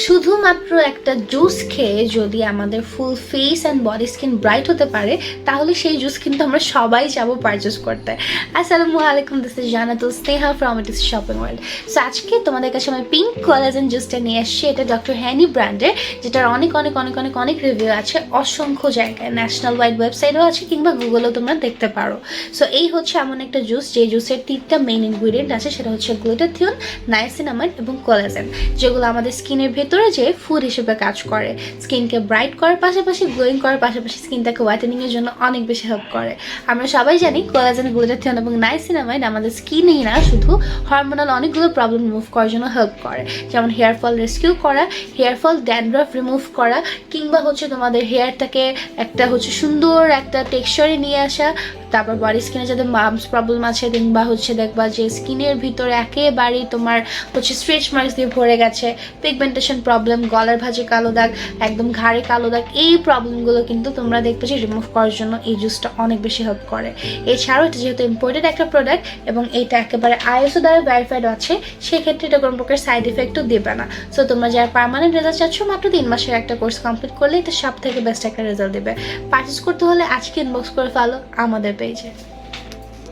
শুধুমাত্র একটা জুস খেয়ে যদি আমাদের full face and body skin bright হতে পারে, তাহলে সেই জুস কিন্তু আমরা সবাই যাব পারচেস করতে। আসসালামু আলাইকুম this is Jannatul Sneha from it is shopping world so আজকে তোমাদের কাছে আমি পিঙ্ক কোলাজেন জুসটা নিয়ে এসেছি এটা ডক্টর হ্যানি ব্র্যান্ডের যেটার অনেক অনেক অনেক অনেক অনেক রিভিউ আছে, অসংখ্য জায়গায় ন্যাশনাল ওয়াইড ওয়েবসাইটও আছে, কিংবা গুগলেও তোমরা দেখতে পারো। সো এই হচ্ছে এমন একটা জুস যে জুসের তিনটা মেইন ইনগ্রিডিয়েন্ট আছে, সেটা হচ্ছে গ্লুটাথিয়ন নাইসিনামাইড এবং কোলাজেন যেগুলো আমাদের স্কিনের ভেতরে যে ফুড হিসেবে কাজ করে। স্কিনকে ব্রাইট করার পাশাপাশি গ্লোয়িং করার পাশাপাশি স্কিনটাকে হোয়াইটেনিং এর জন্য অনেক বেশি হেল্প করে। আমরা সবাই জানি কোলাজেন গ্লুটাথিয়ন এবং নাইসিনামাইড আমাদের স্কিনেই না, শুধু হরমোনাল অনেকগুলো প্রবলেম রিমুভ করার জন্য হেল্প করে। যেমন হেয়ার ফল রেস্কিউ করা হেয়ার ফল ড্যান্ড্রফ রিমুভ করা, কিংবা হচ্ছে তোমাদের হেয়ারটাকে একটা হচ্ছে সুন্দর একটা টেক্সচারে নিয়ে আসা তারপর বডি স্কিনে যাদের মামস প্রবলেম আছে কিংবা হচ্ছে দেখবা যে স্কিনের ভিতরে একেবারেই তোমার হচ্ছে স্ট্রেচ মার্কস দিয়ে ভরে গেছে পিগমেন্টেশন প্রবলেম গলার ভাঁজে কালো দাগ, একদম ঘাড়ে কালো দাগ, এই প্রবলেমগুলো কিন্তু তোমরা দেখবে যে রিমুভ করার জন্য এই জুসটা অনেক বেশি হেল্প করে। এছাড়াও এটা যেহেতু ইম্পোর্টেড একটা প্রোডাক্ট এবং এটা একেবারে আইএসও দ্বারা ভেরিফাইড আছে, সেক্ষেত্রে এটা কোনো প্রকার সাইড এফেক্টও দেবে না। সো তোমরা যারা পার্মানেন্ট রেজাল্ট চাচ্ছ, মাত্র তিন মাসের একটা কোর্স কমপ্লিট করলে এটা সব থেকে বেস্ট একটা রেজাল্ট দেবে। পারচেস করতে হলে আজকে ইনবক্স করে ফেলো আমাদের 悲剧